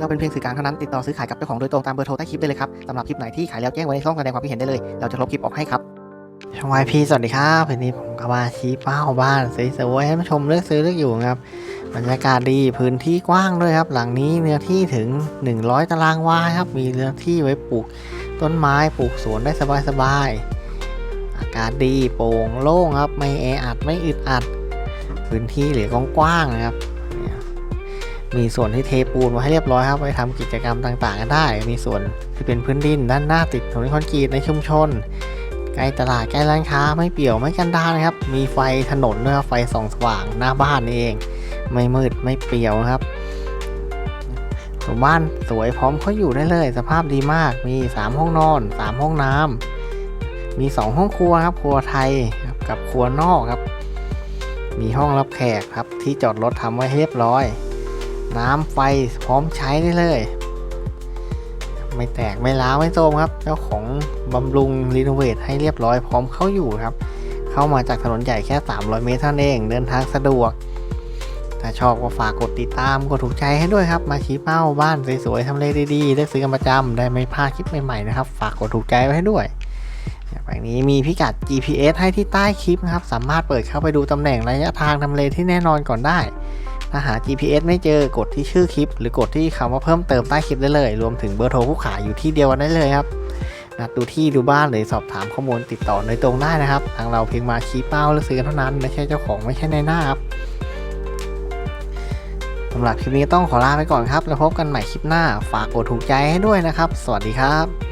เราเป็นเพียงสื่อกลางเท่านั้นติดต่อซื้อขายกับเจ้าของโดยตรงตามเบอร์โทรใต้คลิปได้เลยครับสำหรับคลิปไหนที่ขายแล้วแจ้งไว้ในช่องแสดงความคิดเห็นได้เลย เราจะลบคลิปออกให้ครับช่องวายพีสวัสดีครับวันนี้ผมก็มาชี้เป้าบ้านสวยๆให้ผู้ชมเลือกซื้อเลือกอยู่ครับบรรยากาศดีพื้นที่กว้างด้วยครับ หลังนี้เนื้อที่ถึง 100 ตารางวาครับ มีเนื้อที่ไว้ปลูกต้นไม้ปลูกสวนได้สบายๆอากาศดีโปร่งโล่งครับ ไม่แออัดไม่อึดอัด พื้นที่เหลือกว้างๆนะครับ มีส่วนที่เทปูนมาให้เรียบร้อยครับไว้ทำกิจกรรมต่างๆกันได้ มีส่วนที่เป็นพื้นดินด้านหน้าติดถนนคอนกรีตในชุมชนใกล้ตลาดใกล้ร้านค้าไม่เปี่ยวไม่กันดารนะครับ มีไฟถนนด้วยครับไฟส่องสว่างหน้าบ้านนี่เอง ไม่มืดไม่เปลี่ยวนะครับส่วนบ้านสวยพร้อมเขาอยู่ได้เลย สภาพดีมากมี 3 ห้องนอน 3 ห้องน้ำมี 2 ห้องครัวครับครัวไทยครับกับครัวนอกครับ มีห้องรับแขกครับที่จอดรถทำไว้เรียบร้อย น้ำไฟพร้อมใช้ได้เลย ไม่แตกไม่ล้าไม่โทรมครับ เจ้าของบำรุงรีโนเวทให้เรียบร้อยพร้อมเข้าอยู่ครับ เข้ามาจากถนนใหญ่แค่ 300 เมตรเท่านั้นเองเดินทางสะดวก ถ้าชอบก็ฝากกดติดตามกดถูกใจให้ด้วยครับ มาชี้เป้าบ้านสวยๆทำเลดีๆเลือกซื้อกันประจำได้ไม่พลาดคลิปใหม่ๆนะครับ ฝากกดถูกใจไว้ให้ด้วยแบบนี้มีพิกัด GPS ให้ที่ใต้คลิปนะครับ สามารถเปิดเข้าไปดูตำแหน่งระยะทางทำเลที่แน่นอนก่อนได้ ถ้าหา GPS ไม่เจอกดที่ชื่อคลิป หรือกดที่คำว่าเพิ่มเติมใต้คลิปได้เลย รวมถึงเบอร์โทรผู้ขายอยู่ที่เดียวกันได้เลยครับนัดดูที่ดูบ้านหรือสอบถามข้อมูลติดต่อโดยตรงได้นะครับ ทางเราเพียงมาชี้เป้าเลือกซื้อเท่านั้น ไม่ใช่เจ้าของไม่ใช่ในหน้าครับสำหรับคลิปนี้ต้องขอลาไปก่อนครับ แล้วพบกันใหม่คลิปหน้า ฝากกดถูกใจให้ด้วยนะครับ สวัสดีครับ